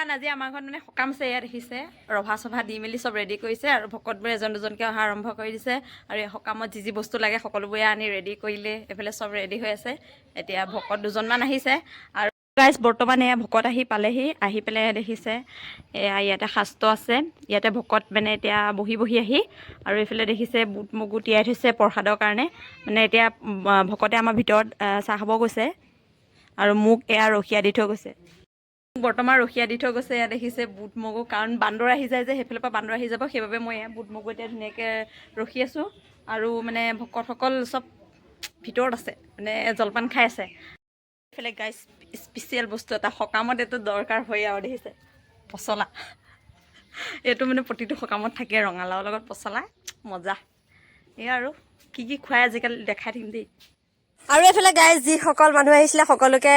আজি আমাৰ ঘৰত মানে সকাম এয়া দেখিছে ৰভা চভা দি মেলি চব ৰেডি কৰিছে আৰু ভকতবোৰে এজন দুজনকৈ অহা আৰম্ভ কৰি দিছে। আৰু এই সকামত যি যি বস্তু লাগে সকলোবোৰে আনি ৰেডি কৰিলে, এইফালে চব ৰেডি হৈ আছে। এতিয়া ভকত দুজনমান আহিছে আৰু গাইজ বৰ্তমান এয়া ভকত আহি পালেহি, আহি পেলাই দেখিছে, এয়া ইয়াতে শাস্ত্ৰ আছে। ইয়াতে ভকত মানে এতিয়া বহি বহি আহি আৰু এইফালে দেখিছে বুট মগু তিয়াই থৈছে প্ৰসাদৰ কাৰণে। মানে এতিয়া ভকতে আমাৰ ভিতৰত চাহ খাব গৈছে। আৰু মোক এয়া ৰখীয়া দি থৈ গৈছে। বৰ্তমান ৰখীয়া দি থৈ গৈছে এয়া দেখিছে বুট মগু। কাৰণ বান্দৰ আহি যায় যে সেইফালৰ পৰা বান্দৰ আহি যাব সেইবাবে মই এয়া বুট মগু এতিয়া ধুনীয়াকৈ ৰখি আছোঁ। আৰু মানে ভকতসকল চব ভিতৰত আছে মানে জলপান খাই আছে। এইফালে গাইজ স্পেচিয়েল বস্তু এটা সকামত এইটো দৰকাৰ হয় আৰু দেখিছে পচলা। এইটো মানে প্ৰতিটো সকামত থাকে ৰঙালাওৰ লগত পচলা মজা। এয়া আৰু কি কি খুৱাই আজিকালি দেখাই থাকিম দেই। আৰু এইফালে গাই যিসকল মানুহ আহিছিলে সকলোকে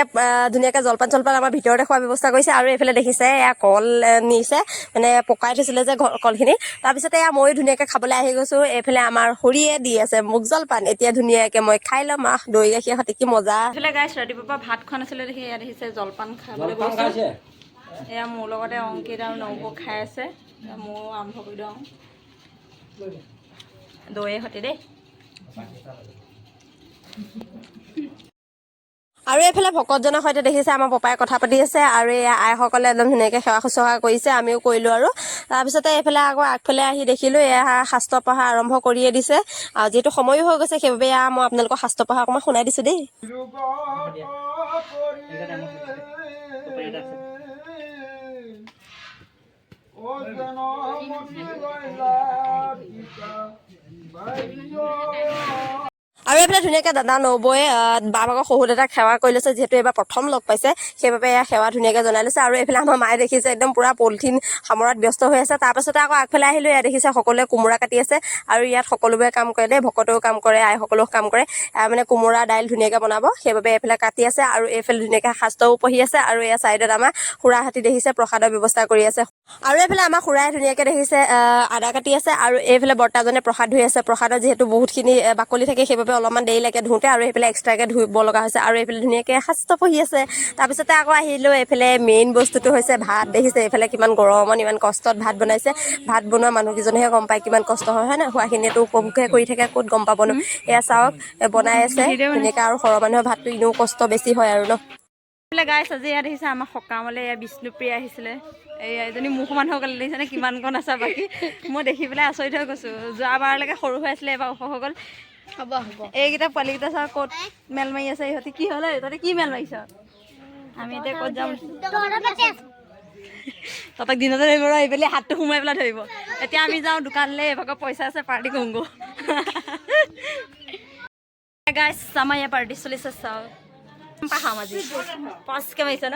ধুনীয়াকে জলপান চলপান আমাৰ ভিতৰতে খোৱাৰ ব্যৱস্থা কৰিছে আৰু এইফালে দেখিছে এয়া কল নিছে মানে পকাই থৈছিলে যে কলখিনি। তাৰপিছতে এয়া ময়ো ধুনীয়াকে খাবলৈ আহি গৈছো। এইফালে আমাৰ খুৰীয়ে দি আছে মোক জলপান। এতিয়া ধুনীয়াকে মই খাই ল'ম আহ দৈ গাখীৰ সৈতে কি মজা। এইফালে গাইছ ৰাতিপুৱাৰ পৰা ভাত খোৱা নাছিলে দেখি এয়া দেখিছে জলপান খাবলৈ গৈছে। এয়া মোৰ লগতে অংকিত আৰু নবৌ খাই আছে। ময়ো আৰম্ভ কৰি দিওঁ। দৈয়ে সৈতে দেই। আৰু এইফালে ভকতজনৰ সৈতে দেখিছে, আমাৰ পপাই কথা পাতি আছে আৰু এয়া আইসকলে একদম ধুনীয়াকে সেৱা শুশ্ৰূষা কৰিছে, আমিও কৰিলো আৰু। তাৰপিছতে এইফালে আকৌ আগফালে আহি দেখিলো, এয়া শাস্ত্ৰ পঢ়া আৰম্ভ কৰিয়ে দিছে। আৰু যিহেতু সময়ো হৈ গৈছে, সেইবাবে এয়া মই আপোনালোকক শাস্ত্ৰ পঢ়া অকণমান শুনাই দিছো দেই। আৰু এইফালে ধুনীয়াকে দাদা নবৌয়ে বাৰ ভাগৰ শহুৰ দাদাক সেৱা কৰি লৈছে যিহেতু এইবাৰ প্ৰথম লগ পাইছে সেইবাবে এয়া সেৱা ধুনীয়াকে জনাই লৈছে। আৰু এইফালে আমাৰ মায়ে দেখিছে একদম পুৰা পলিথিন সামৰাত ব্যস্ত হৈ আছে। তাৰপাছতে আকৌ আগফালে আহিলো ইয়াত দেখিছে সকলোৱে কোমোৰা কাটি আছে। আৰু ইয়াত সকলোবোৰে কাম কৰে দেই ভকতেও কাম কৰে আইসকলেও কাম কৰে। মানে কোমোৰা দাইল ধুনীয়াকে বনাব সেইবাবে এইফালে কাটি আছে। আৰু এইফালে ধুনীয়াকে শাস্ত্ৰও পঢ়ি আছে। আৰু এয়া চাইডত আমাৰ খুৰাহাতী দেখিছে প্ৰসাদৰ ব্যৱস্থা কৰি আছে। আৰু এইফালে আমাৰ খুৰাই ধুনীয়াকে দেখিছে আদা কাটি আছে। আৰু এইফালে বৰ্তাজনে প্ৰসাদ ধুই আছে। প্ৰসাদৰ যিহেতু বহুতখিনি বাকলি থাকে সেইবাবে অলপমান দেৰি লাগে ধুওঁতে আৰু এইফালে এক্সট্ৰাকে ধুব লগা হৈছে আৰু এইফালে ধুনীয়াকে শাস্ত্ৰ পঢ়ি আছে। তাৰপিছতে আকৌ আহিলো এইফালে মেইন বস্তুটো হৈছে ভাত। দেখিছে এইফালে কিমান গৰমত ইমান কষ্টত ভাত বনাইছে। ভাত বনোৱা মানুহকেইজনেহে গম পায় কিমান কষ্ট হয় হয় না? খোৱাখিনিয়েতো উপভোগহে কৰি থাকে ক'ত গম পাবনো এয়া চাওক বনাই আছে। ধুনীয়াকে আৰু সৰহ মানুহৰ ভাতটো এনেও কষ্ট বেছি হয় আৰু ন? এইফালে গাইছ আজি ইয়াত দেখিছে আমাৰ সকামলৈ এয়া বিষ্ণুপ্ৰিয়া আহিছিলে। এই এজনী মুখ মানুহসকল দেখিছেনে কিমান কণ আছে বাকী? মই দেখি পেলাই আচৰিত হৈ গৈছোঁ। যোৱাবাৰলৈকে সৰু হৈ আছিলে এইবাৰ ওখ হৈ গ'ল। হ'ব হ'ব এইকেইটা পোৱালিকেইটা চা ক'ত মেল মাৰি আছে ইহঁতি? কি হ'ল? তহঁতে কি মেল মাৰিছ? আমি এতিয়া ক'ত যাম? তহঁতক দিনতে ধৰিব ৰ, এইবেলি হাতটো সোমাই পেলাই ধৰিব। এতিয়া আমি যাওঁ দোকানলৈ এভাগৰ পইচা আছে, পাৰ্টি কৰোঁগৈ। গাইছ আমাৰ ইয়াৰ পাৰ্টি চলিছে চাওঁ পাহাম আজি। পাঁচকৈ মাৰিছে ন?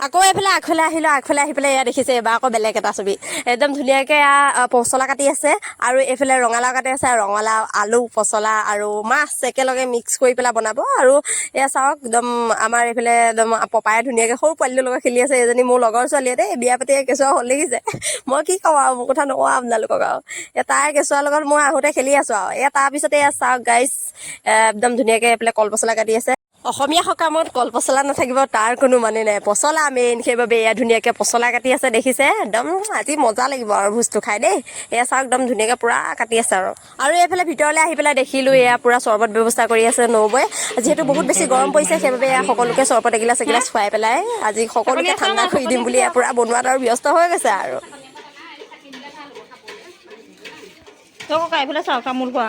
আকৌ এইফালে আগফালে আহিলো আগফালে আহি পেলাই এয়া দেখিছে এইবাৰ আকৌ বেলেগ এটা ছবি। একদম ধুনীয়াকে এয়া পচলা কাটি আছে আৰু এইফালে ৰঙালাও কাটি আছে ৰঙালাও আলু পচলা আৰু মাছ একেলগে মিক্স কৰি পেলাই বনাব আৰু এয়া চাওক একদম আমাৰ এইফালে একদম পপাই ধুনীয়াকে সৰু পোৱালিটোৰ লগত খেলি আছে এজনী মোৰ লগৰ ছোৱালীয়ে দেই বিয়া পাতি কেঁচুৱা হ'ল দেখিছে মই কি কওঁ আৰু মোৰ কথা নকওঁ আপোনালোকক আৰু। এ তাই কেঁচুৱাৰ লগত মই আহোঁতে খেলি আছো আৰু। এয়া তাৰপিছতে এয়া চাওক গাইছ একদম ধুনীয়াকে এইফালে কল পচলা কাটি আছে। অসমীয়া সকামত কল পচলা নাথাকিব তাৰ কোনো মানে নাই। পচলা মেইন সেইবাবে এয়া ধুনীয়াকে পচলা কাটি আছে দেখিছে? একদম আজি মজা লাগিব আৰু ভোজটো খাই দেই। এয়া চাওক একদম ধুনীয়াকে পুৰা কাটি আছে আৰু। আৰু এইফালে ভিতৰলৈ আহি পেলাই দেখিলো এয়া পুৰা চৰ্বত ব্যৱস্থা কৰি আছে নবৌয়ে যিহেতু বহুত বেছি গৰম পৰিছে সেইবাবে এয়া সকলোকে চৰ্বত এগিলাচ এগিলাচ খুৱাই পেলাই আজি সকলোকে ঠাণ্ডা কৰি দিম বুলি এয়া পুৰা বনোৱাত আৰু ব্যস্ত হৈ গৈছে আৰু। তই ককা এইফালে চাওঁ তামোল খোৱা।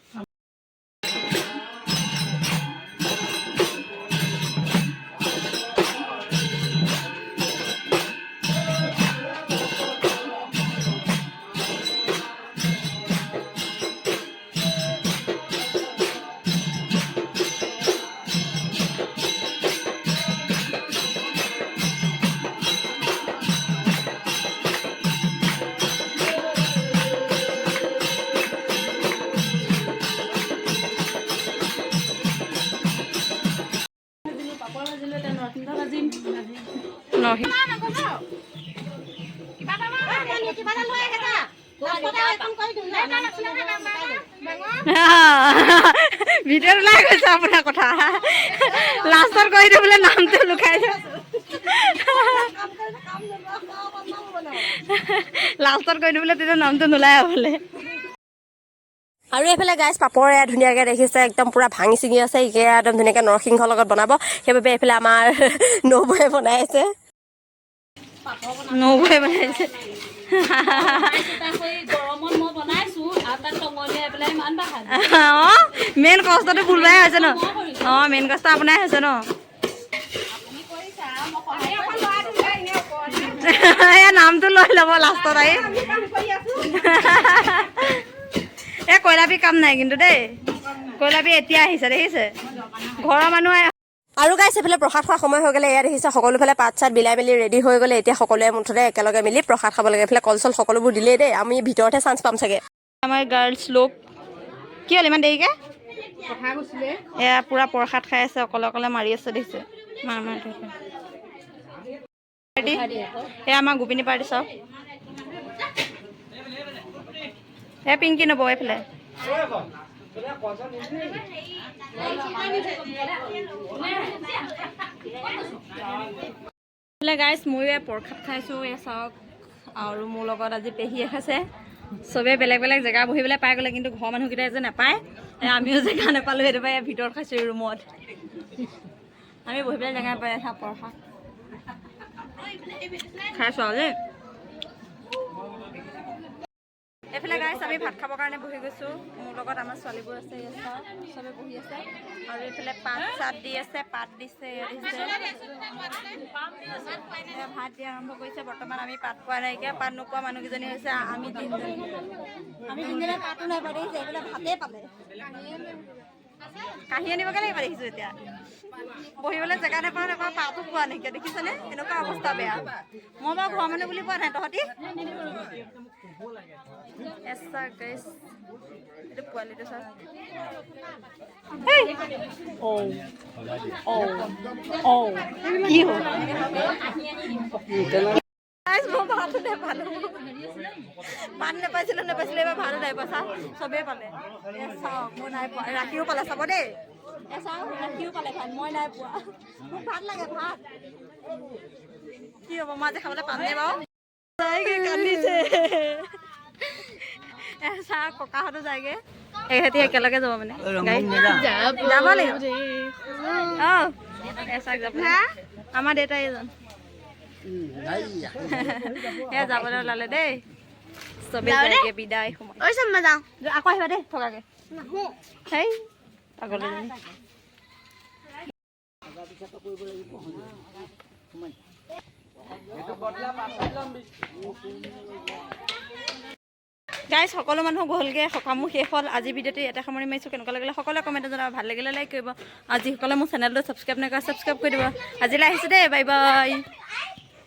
ভিডিঅ'ত ওলাই গৈছে আপোনাৰ কথা। লাষ্টত কৈ দিওঁ বোলে নামটো লুকাই দিওঁ লাষ্টত কৈ দিওঁ বোলে তেতিয়া নামটো নোলাই বোলে আৰু এইফালে গাইজ পাপৰ এয়া ধুনীয়াকৈ দেখিছে একদম পূৰা ভাঙি ছিঙি আছে। ইকে একদম ধুনীয়াকৈ নৰসিংহৰ লগত বনাব। সেইবাবে এইফালে আমাৰ নবৌয়ে বনাই আছে। ইমান বাহাল অঁ মেইন কষ্টটো বুলবাই হৈছে ন অঁ মেইন কষ্ট আপোনাৰ হৈছে ন এয়া নামটো লৈ ল'ব লাষ্টত আহি এই কয়লাবী কাম নাই কিন্তু দেই কয়লাবী এতিয়া আহিছে দেখিছে ঘৰৰ মানুহ আৰু গাইছ এইফালে প্ৰসাদ খোৱাৰ সময় হৈ গ'লে এয়া দেখিছে সকলোফালে পাত চাত বিলাই মেলি ৰেডি হৈ গ'লে এতিয়া সকলোৱে মুঠতে একেলগে মিলি প্ৰসাদ খাব লাগে। এইফালে কল চল সকলোবোৰ দিলেই দেই। আমি ভিতৰতহে চান্স পাম চাগে। আমাৰ গাৰ্লছ লোক কি হ'ল ইমান দেৰিকে? এয়া পূৰা প্ৰসাদ খাই আছে অকলে অকলে মাৰি আছে দেখিছে। পাৰ্টি এয়া আমাৰ গোপিনী পাৰ্টি চাওক এয়া পিংকি নব এইফালে। এইফালে গাইছ ময়ো প্ৰসাদ খাইছোঁ এয়া চাওক আৰু মোৰ লগত আজি পেহীয়ে খাইছে চবেই বেলেগ বেলেগ জেগা বহিবলৈ পাই গ'লে কিন্তু ঘৰৰ মানুহকেইটাই যে নাপায় আমিও জেগা নাপালোঁ সেইটো পাই ভিতৰত খাইছোঁ এই ৰুমত। আমি বহিবলৈ জেগা নাপাই খা প্ৰসাদ খাইছোঁ আৰু দেই এইফালে গাইছ আমি ভাত খাবৰ কাৰণে বহি গৈছোঁ। মোৰ লগত আমাৰ ছোৱালীবোৰ আছে চবে বহি আছে। আৰু এইফালে পাত চাত দি আছে পাত দিছে ভাত দিয়া আৰম্ভ কৰিছে বৰ্তমান আমি পাত পোৱা নাইকিয়া পাত নোপোৱা মানুহকেইজনী হৈছে আমি তিনিজনী। আমি তিনিজনে পাতো নাই পোৱা দেখিছে এইফালে ভাতেই পালে। কাঁহী আনিবগে লাগিব দেখিছোঁ এতিয়া। বহিবলৈ জেগা নাপাওঁ নাপাওঁ পাতো পোৱা নাইকিয়া দেখিছেনে? এনেকুৱা অৱস্থা বেয়া। মই বাৰু ঘৰৰ মানুহ বুলি পোৱা নাই তহঁতি? essa guys এটা কোয়ালিটি স্যার এই ও ও ও কি হো গাইস মো ভালো নে ভালো মাননে পাইছিলো নে পাইছিলো এবার ভালো নাই পাছা সবে পালে এসা মো নাই রাখিও পালে চাব দেই এসা ৰাখিও পালে ভাত মই নাই পোৱা মোক ভাত লাগে ভাত কি হ'ব মই আজি খাবলৈ পামনে বাৰু কান্দিছে এ চাহ ককাহঁতো যায়গে। এহেঁতি একেলগে যাব মানে। যাব লাগিব। অঁ এচাক যাব আমাৰ দেউতাই এজন। এয়া যাবলৈ ওলালে দেই। চবেই যায়গে বিদায় চাম্মা আকৌ আহিবা দেই থকাকে। হেই আগলৈ যাবি। গাইজ সকলো মানুহ গ'লগৈ সকামো শেষ হ'ল। আজি ভিডিঅ'টো ইয়াতে সামৰি মাৰিছোঁ। কেনেকুৱা লাগিলে সকলোৱে কমেণ্টত জনাব। ভাল লাগিলে লাইক কৰিব। আৰু যিসকলে মোৰ চেনেলটো ছাবস্ক্ৰাইব নকৰে ছাবস্ক্ৰাইব কৰি দিব। আজিলৈ আহিছোঁ দেই বাই বাই